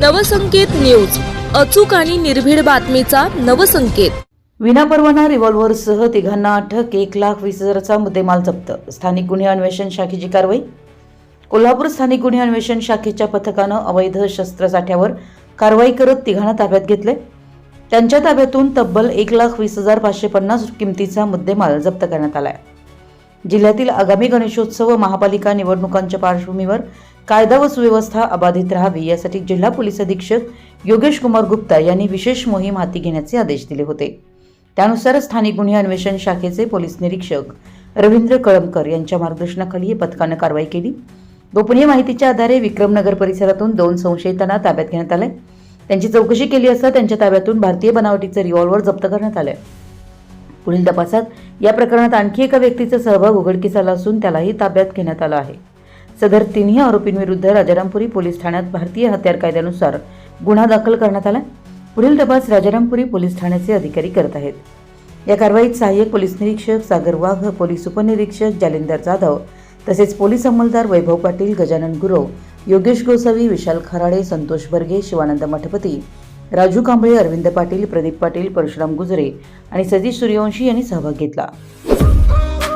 Navsanket news अचूक आणि निर्भीड बातमीचा नवसंकेत. विनापरवाना रिव्हॉल्व्हरसह तिघांना अटक एक लाख वीस हजाराचा मुद्देमाल जप्त. स्थानिक गुन्हे अन्वेषण शाखेची कारवाई. कोल्हापूर स्थानिक गुन्हे अन्वेषण शाखेच्या पथकानं अवैध शस्त्रसाठ्यावर कारवाई करत तिघांना ताब्यात घेतले. त्यांच्या ताब्यातून तब्बल एक लाख वीस हजार पाचशे पन्नास किमतीचा मुद्देमाल जप्त करण्यात आलाय. जिल्ह्यातील आगामी गणेशोत्सव महापालिका निवडणुकांच्या पार्श्वभूमीवर कायदा व सुव्यवस्था अबाधित राहावी यासाठी जिल्हा पोलीस अधीक्षक योगेश कुमार गुप्ता यांनी विशेष मोहीम हाती घेण्याचे आदेश दिले होते. त्यानुसार स्थानिक गुन्हे अन्वेषण शाखेचे पोलीस निरीक्षक रवींद्र कळमकर यांच्या मार्गदर्शनाखाली या पथकानं कारवाई केली. गोपनीय माहितीच्या आधारे विक्रमनगर परिसरातून दोन संशयितांना ताब्यात घेण्यात आले. त्यांची चौकशी केली असता त्यांच्या ताब्यातून भारतीय बनावटीचं रिव्हॉल्व्हर जप्त करण्यात आले. पुढील तपासात या प्रकरणात आणखी एका व्यक्तीचा सहभाग उघडकीस आला असून त्यालाही ताब्यात घेण्यात आलं आहे. सदर तिन्ही आरोपींविरुद्ध राजारामपुरी पोलीस ठाण्यात भारतीय हत्यार कायद्यानुसार गुन्हा दाखल करण्यात आला. पुढील तपास राजारामपुरी पोलीस ठाण्याचे अधिकारी करत आहेत. या कारवाईत सहाय्यक पोलीस निरीक्षक सागर वाघ पोलीस उपनिरीक्षक जालिंदर जाधव तसेच पोलीस अंमलदार वैभव पाटील गजानन गुरव योगेश गोसावी विशाल खराडे संतोष बर्गे शिवानंद मठपती राजू कांबळे अरविंद पाटील प्रदीप पाटील परशुराम गुजरे आणि सतीश सूर्यवंशी यांनी सहभाग घेतला.